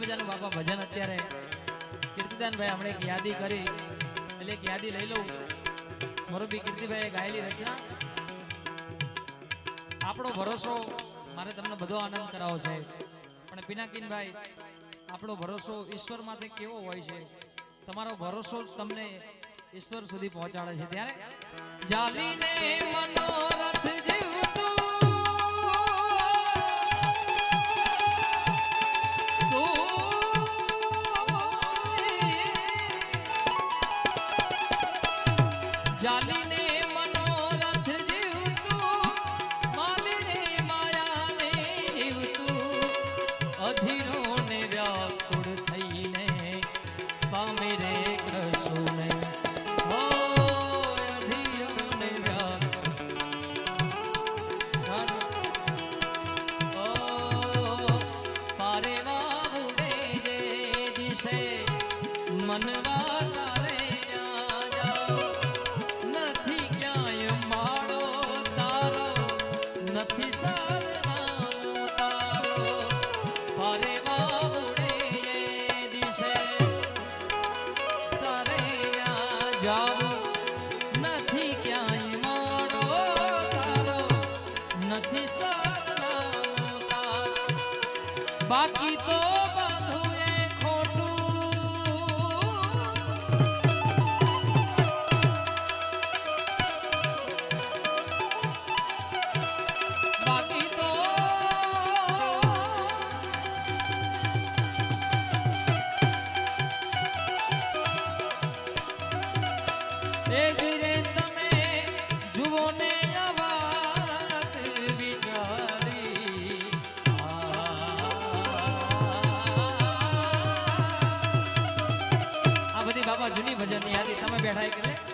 મજાનું બાપા ભજન અત્યારે. કીર્તિદાનભાઈ આપણે એક યાદી કરી. એટલે એક યાદી લઈ લઉં. મોરબી કીર્તિભાઈએ ગાયેલી રચના. આપણો ભરોસો, મારે તમને બધો આનંદ કરાવો છે પણ પિનાકીનભાઈ, આપણો ભરોસો ઈશ્વર માથે કેવો હોય છે? તમારો ભરોસો તમને ઈશ્વર સુધી પહોંચાડે છે. ત્યારે જાલીને મનોરથ જીવતું દિશે મનવા તારે ન્યા જાઓ. નથી ક્યાંય માળો તારો નથી સરનામું તારો વાહુડે જે દિશે તારે જાઓ. નથી ક્યાંય માળો તારો નથી સરનામું તારો બાકી તો એ ભજન ને જૂની યાદી તમે બેઠા એટલે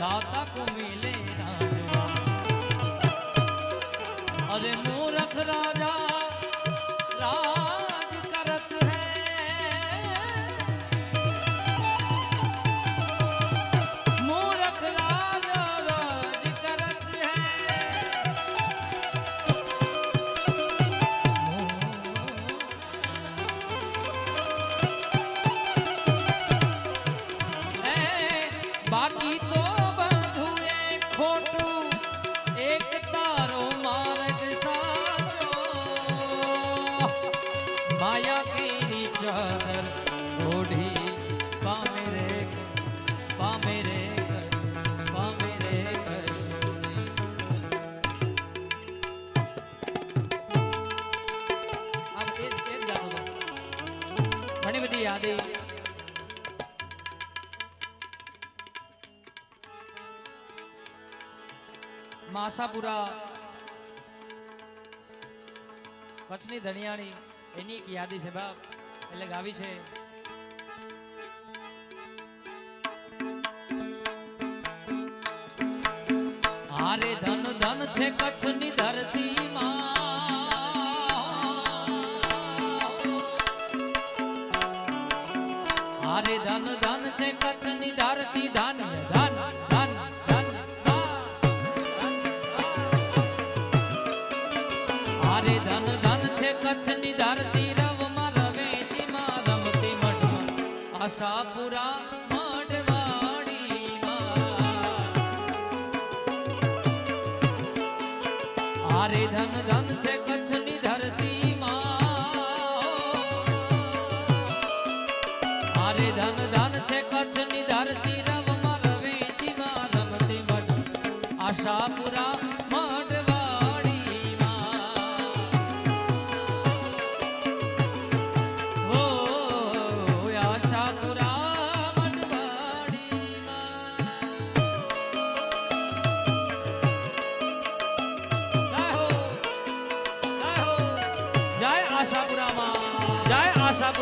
दाता को मिले ઘણી માસાપુરા. કચ્છની ધણિયાણી એની એક યાદી છે બાપ, એટલે ગાવી છે. આરે ધન ધન છે કચ્છની ધરતીમાં. આરે ધન છે કચ્છની ધરતી ધન ધન ધન ધન આરે ધન ધન છે કચ્છની ધરતી, રવમાં રવેતીમાં આરે ધન ધન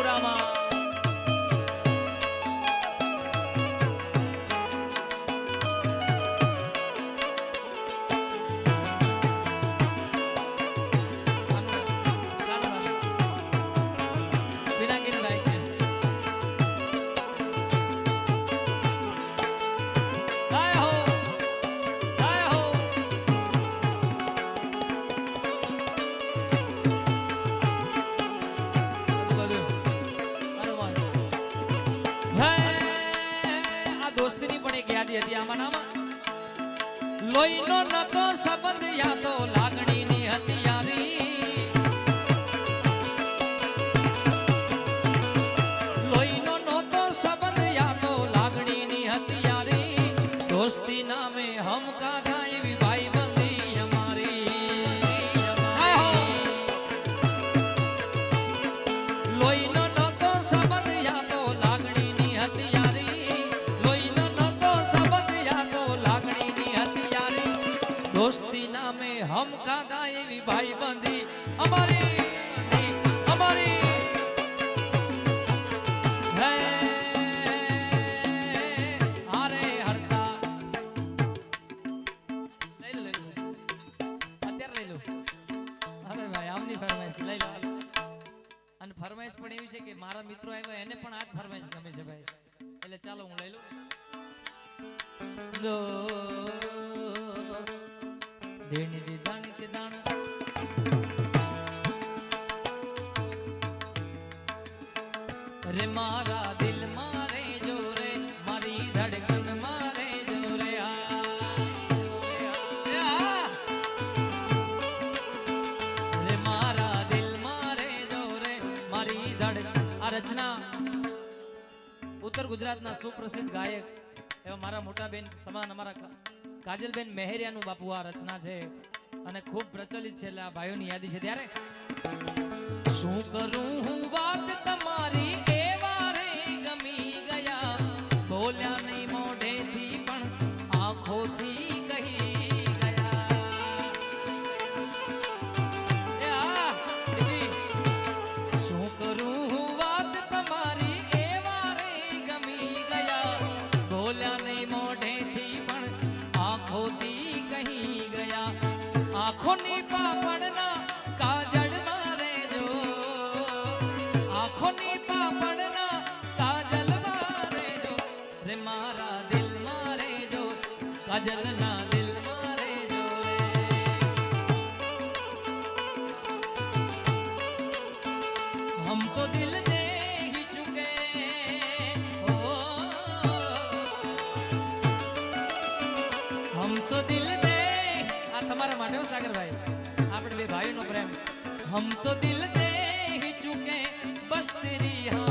知道吗？દોસ્તીની પણ એક યાદી હતી આમાં નામાં. લોહીનો નતો સંબંધ, યા તો લાગણીની હતી દોસ્તી નામે હમ કાઢા દોસ્તી નામે હમ કાદા એવી ભાઈબંધી. અમારી અમારી દેણી દી કે દાણ. રે મારા દિલ મારે જો રે, મારી ધડકન મારે જો રે રે મારા દિલ મારે જો રે, મારી ધડક આ રચના ઉત્તર ગુજરાતના સુપ્રસિદ્ધ ગાયક એવા મારા મોટા બેન સમાન અમારા કાજલબેન મહેરિયાનું બાપુ આ રચના છે અને ખૂબ પ્રચલિત છે એટલે આ ભાઈઓની યાદી છે. ત્યારે શું કરું હું વાત તમારી? one another. हम तो दिल दे ही चुके बस तेरी हाँ